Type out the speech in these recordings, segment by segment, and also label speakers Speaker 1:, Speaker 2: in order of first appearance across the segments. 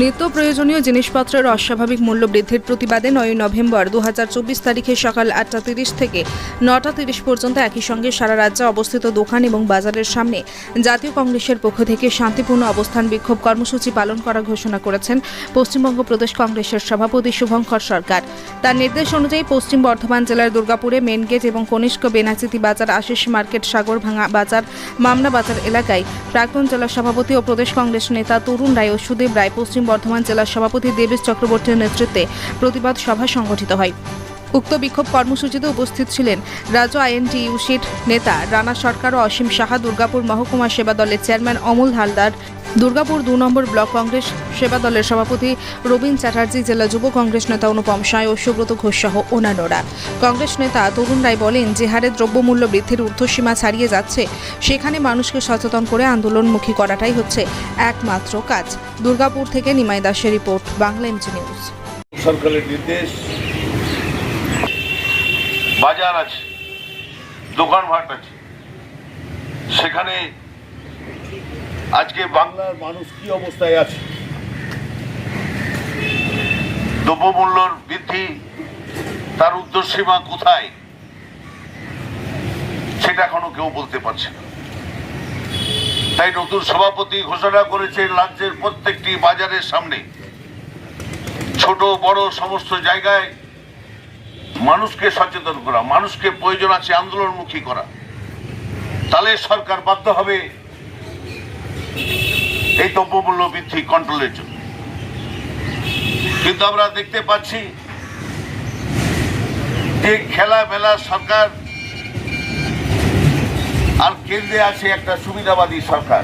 Speaker 1: নিত্য প্রয়োজনীয় জিনিসপত্রের অস্বাভাবিক মূল্য বৃদ্ধির প্রতিবাদে নয় নভেম্বর দু হাজার চব্বিশ তারিখে সকাল আটটা তিরিশ থেকে নটা তিরিশ পর্যন্ত একই সঙ্গে সারা রাজ্যে অবস্থিত দোকান এবং বাজারের সামনে জাতীয় কংগ্রেসের পক্ষ থেকে শান্তিপূর্ণ অবস্থান বিক্ষোভ কর্মসূচি পালন করার ঘোষণা করেছেন পশ্চিমবঙ্গ প্রদেশ কংগ্রেসের সভাপতি শুভঙ্কর সরকার। তার নির্দেশ অনুযায়ী পশ্চিম বর্ধমান জেলার দুর্গাপুরে মেন গেট এবং কনিষ্ক বেনাচিতি বাজার, আশিস মার্কেট সাগরভাঙা বাজার, মামনা বাজার এলাকায় প্রাক্তন জেলা সভাপতি ও প্রদেশ কংগ্রেস নেতা তরুণ রায় ও সুদেব রায় পশ্চিম বর্ধমান জেলার সভাপতি দেবেশ চক্রবর্তীর নেতৃত্বে প্রতিবাদ সভা সংগঠিত হয়। উক্ত বিক্ষোভ কর্মসূচিতে উপস্থিত ছিলেন রাজ্য আইএনটিইউসির নেতা, রানা সরকার ও অসীম সাহা, দুর্গাপুর মহকুমা সেবা দলের চেয়ারম্যান অমল হালদার দুর্গাপুর দু নম্বর ব্লক কংগ্রেস সেবা দলের সভাপতি রবীন চ্যাটার্জি, জেলা যুব কংগ্রেস নেতা অনুপম সায় ও সুব্রত ঘোষ সহ অন্যান্যরা। কংগ্রেস নেতা তরুণ রায় বলেন যে হারে দ্রব্যমূল্য বৃদ্ধির ঊর্ধ্বসীমা ছাড়িয়ে যাচ্ছে। সেখানে মানুষকে সচেতন করে আন্দোলনমুখী করাটাই হচ্ছে একমাত্র কাজ। দুর্গাপুর থেকে নিমাই দাসের রিপোর্ট, বাংলা এমজি নিউজ।
Speaker 2: সরকারের নির্দেশ। বাজার আছে দোকানপাট আছে। সেখানে আজকে বাংলার মানুষ কি অবস্থায় আছে? দ্রব্যমূল্যর বৃদ্ধি, তার উর্ধ্বসীমা কোথায়? সেটা এখনও কেউ বলতে পারছে না। তাই নতুন সভাপতি ঘোষণা করেছে রাজ্যের প্রত্যেকটি বাজারের সামনে। ছোট, বড় সমস্ত জায়গায় মানুষকে সচেতন করা, মানুষকে প্রয়োজন আছে আন্দোলনমুখী করা। তাহলে সরকার বাধ্য হবে এই দ্রব্যমূল্য বৃদ্ধি কন্ট্রোলের জন্য। কিন্তু আমরা দেখতে পাচ্ছি যে খেলা মেলা সরকার আর কেন্দ্রে আছে একটা সুবিধাবাদী সরকার।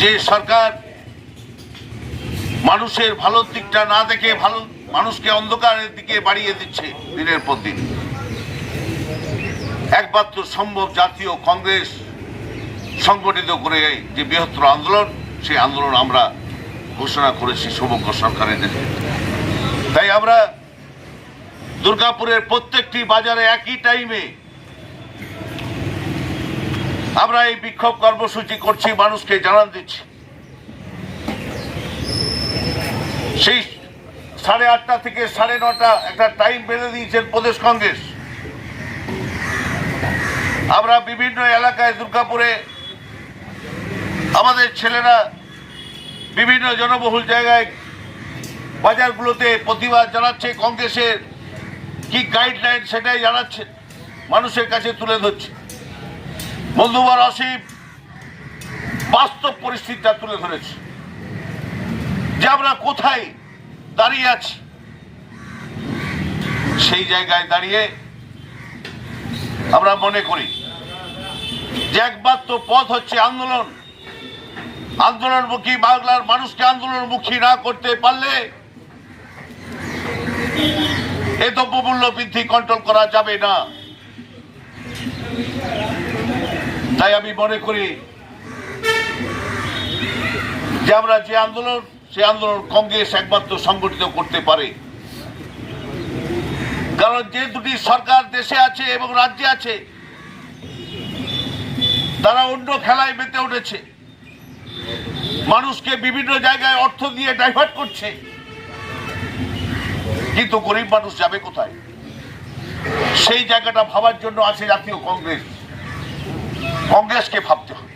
Speaker 2: যে সরকার মানুষের ভালো দিকটা না দেখে ভালো, মানুষকে অন্ধকারের দিকে বাড়িয়ে দিচ্ছে দিনের পর দিন। একমাত্র সম্ভব জাতীয় কংগ্রেস সংগঠিত করে যে বৃহত্তর আন্দোলন, সেই আন্দোলন আমরা ঘোষণা করেছি সৌভাগ্য সরকারের তাই আমরা দুর্গাপুরের প্রত্যেকটি বাজারে একই টাইমে আমরা এই বিক্ষোভ কর্মসূচি করছি, মানুষকে জানান দিচ্ছি। সেই সাড়ে আটটা থেকে সাড়ে নটা একটা টাইম বেঁধে দিয়েছেন প্রদেশ কংগ্রেস। আমরা বিভিন্ন এলাকায় দুর্গাপুরে আমাদের ছেলেরা বিভিন্ন জনবহুল জায়গায় বাজারগুলোতে প্রতিবাদ জানাচ্ছে, কংগ্রেসের কি গাইডলাইন সেটাই জানাচ্ছে, মানুষের কাছে তুলে ধরছে। বন্ধুবার আসিফ বাস্তব পরিস্থিতিটা তুলে ধরেছে। যে আমরা কোথায় দাঁড়িয়ে আছি, সেই জায়গায় দাঁড়িয়ে আমরা মনে করি যে একমাত্র পথ হচ্ছে আন্দোলন। আন্দোলনমুখী বাংলার মানুষকে আন্দোলনমুখী না করতে পারলে এ দ্রব্যমূল্য বৃদ্ধি কন্ট্রোল করা যাবে না। তাই আমি মনে করি যে আমরা যে আন্দোলন, সে আন্দোলন কংগ্রেস একমাত্র সংগঠিত করতে পারে। কারণ যে দুটি সরকার দেশে আছে এবং রাজ্যে আছে, তারা অন্য খেলায় মেতে উঠেছে। মানুষকে বিভিন্ন জায়গায় অর্থ দিয়ে ডাইভার্ট করছে। কিন্তু গরিব মানুষ যাবে কোথায়? সেই জায়গাটা ভাবার জন্য আছে জাতীয় কংগ্রেস। কংগ্রেসকে ভাবতে হবে।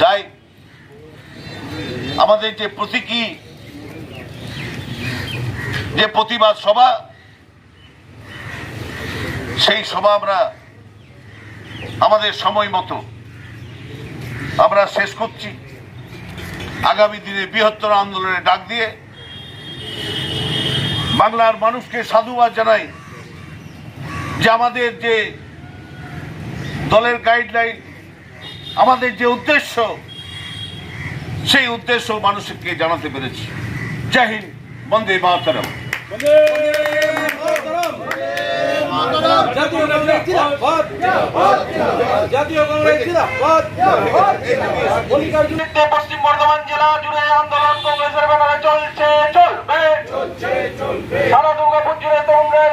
Speaker 2: তাই আমাদের যে প্রতীকী, যে প্রতিবাদ সভা, সেই সভা আমরা আমাদের সময় মতো আমরা শেষ করছি। আগামী দিনে বৃহত্তর আন্দোলনে ডাক দিয়ে বাংলার মানুষকে সাধুবাদ জানাই যে আমাদের যে দলের গাইডলাইন আমাদের যে উদ্দেশ্য, সেই উদ্দেশ্য মানুষকে জানাতে পেরেছি। জয় হিন্দ বন্দে মাতরম।
Speaker 3: পশ্চিম বর্ধমান জেলা জুড়ে আন্দোলন কংগ্রেসের ব্যানারে চলছে চলবে সারা দুর্গাপুর জুড়ে তরুণের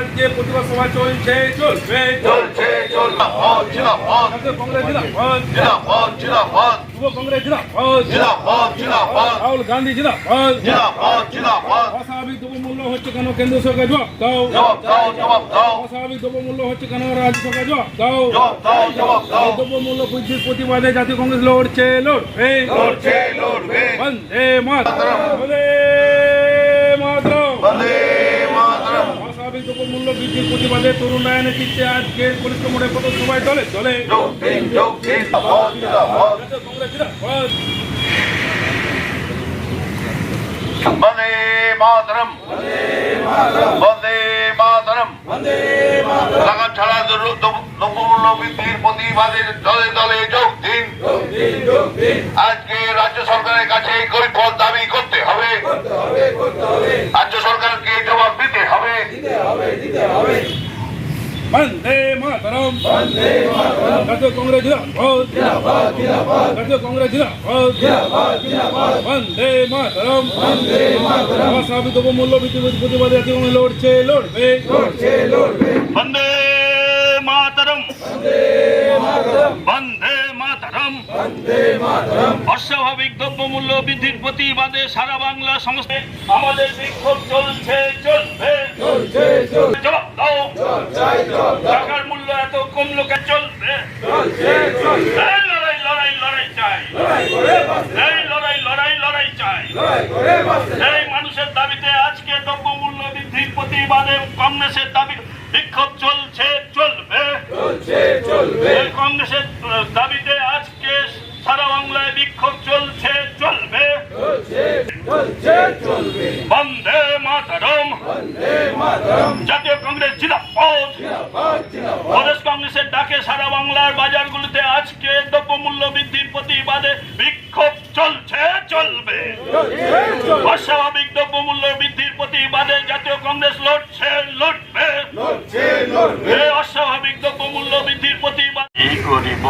Speaker 3: নেতৃত্বে
Speaker 4: আজকে প্রতিবাদ সভা চলছে চলবে
Speaker 2: চলছে জিন্দাবাদ জিন্দাবাদ
Speaker 4: জাতীয় কংগ্রেস জিন্দাবাদ
Speaker 2: জিন্দাবাদ জিন্দাবাদ
Speaker 4: যুব কংগ্রেস জিন্দাবাদ
Speaker 2: জিন্দাবাদ জিন্দাবাদ
Speaker 4: রাহুল গান্ধী জিন্দাবাদ
Speaker 2: জিন্দাবাদ জিন্দাবাদ
Speaker 4: অস্বাভাবিক দ্রব্যমূল্য হচ্ছে কেন কেন্দ্র সরকার জবাব দাও
Speaker 2: জবাব দাও জবাব দাও
Speaker 4: অস্বাভাবিক দ্রব্যমূল্য হচ্ছে কেন রাজ্য সরকার জবাব দাও
Speaker 2: জবাব দাও জবাব দাও
Speaker 4: এই দ্রব্যমূল্য বৃদ্ধির প্রতিবাদে জাতীয় কংগ্রেস লড়ছে লড়বে
Speaker 2: লড়ছে লড়বে
Speaker 4: বন্দে মাতরম বন্দে বৃদ্ধির
Speaker 2: প্রতিবাদের দলে দলে আজকে রাজ্য সরকারের কাছে এই দাবি করতে হবে। রাজ্য সরকারকে জবাব দিতে হবে।
Speaker 4: বন্দে মাতরম। বন্দে মাতরম। জাতীয় কংগ্রেস জিন্দাবাদ। জাতীয় কংগ্রেস জিন্দাবাদ। বন্দে মাতরম। বন্দে মাতরম। অস্বাভাবিক দ্রব্যমূল্য বৃদ্ধির প্রতিবাদে জাতীয় লড়ছে লড়বে। লড়ছে লড়বে।
Speaker 5: বন্দে মাতরম। বন্দে মাতরম। অস্বাভাবিক দ্রব্যমূল্য বৃদ্ধির প্রতিবাদে সারা বাংলা সংস্থা আমাদের বিক্ষোভ চলছে চলবে। জবাব দাও টাকার মূল্য এত কম লোকে চলবে? লড়াই লড়াই লড়াই চাই। এই লড়াই লড়াই লড়াই চাই। এই মানুষের দাবিতে আজকে দ্রব্যমূল্য বৃদ্ধির প্রতিবাদে কংগ্রেসের দাবি বিক্ষোভ চলছে চলবে। চলবে। কংগ্রেসের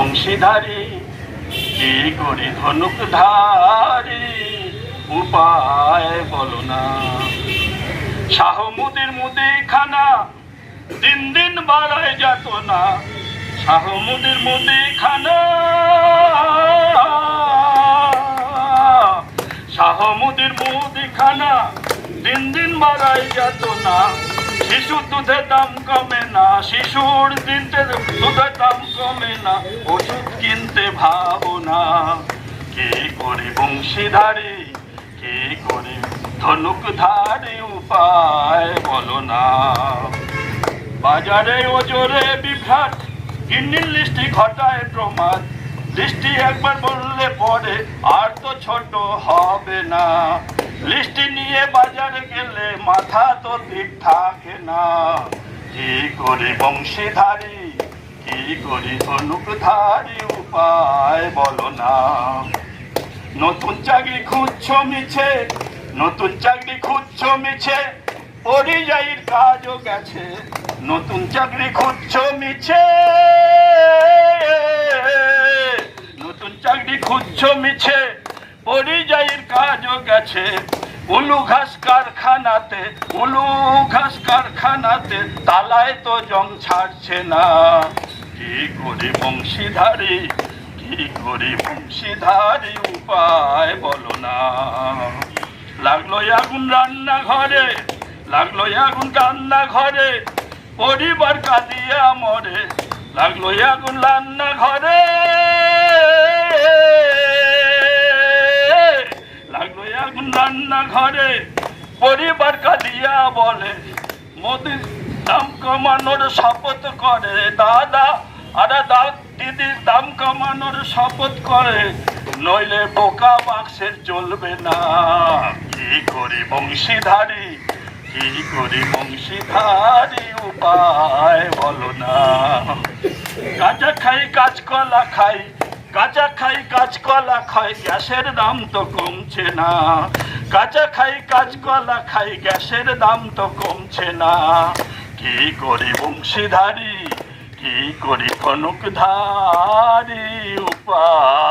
Speaker 5: বংশীধারী কি করি ধনুকধারী উপায় বলো না। শাহ মুদির মুদিখানা, দিন দিন বাড়ায় যেত না। শাহ মুদির মুদিখানা। শাহ মুদির মুদিখানা, দিন দিন বাড়ায় যেত না। শিশুর দুধের দাম কমে না, শিশুর দিনতে দুধের দাম কমে না, ওষুধ কিনতে ভাবো না কি করে বংশীধারী, কি করে ধনুকধারী উপায় বলো না। বাজারে ওজোরে বিভ্রাট কিন্নির লিস্টি ঘটায় প্রমাদ। লিস্টি একবার বললে পরে, আর তো ছোট হবে না। লিস্টি নিয়ে বাজারে গেলে মাথা তো ঠিক থাকে না। কি করে বংশীধারী, কি করি ধনুকধারী উপায় বলো না। নতুন চাকরি খুঁজছো মিছে, নতুন চাকরি খুঁজছো মিছে, পরিযায়ীর কাজও গেছে। নতুন চাকরি খুঁজছো মিছে, নতুন চাকরি খুঁজছো মিছে, পরিযায়ীর কাজও গেছে। উলু ঘাস কারখানাতে, উলু ঘাস কারখানাতে, তালায় তো জং ছাড়ছে না। কি করি বংশীধারী, কি করি বংশীধারী উপায় বলো না। লাগল আগুন রান্না ঘরে লাগল আগুন রান্না ঘরে পরিবার কাঁদিয়া মরে। লাগল আগুন রান্না ঘরে লাগল রান্না ঘরে পরিবার কাঁদিয়া বলে, মোদি, দাম কমানোর শপথ করে। দাদা, আরে দা দিদির দাম কমানোর শপথ করে। নইলে বোকা বাক্সের চলবে না। কি করি বংশীধারী? কি করি বংশীধারী উপায় বলো না। কাঁচা খাই কাঁচকলা খাই কাঁচা খাই কাঁচকলা খাই, গ্যাসের দাম তো কমছে না। কাঁচা খাই কাঁচকলা খাই, গ্যাসের দাম তো কমছে না। কি করি বংশীধারী, কি করি কনক ধারী উপায়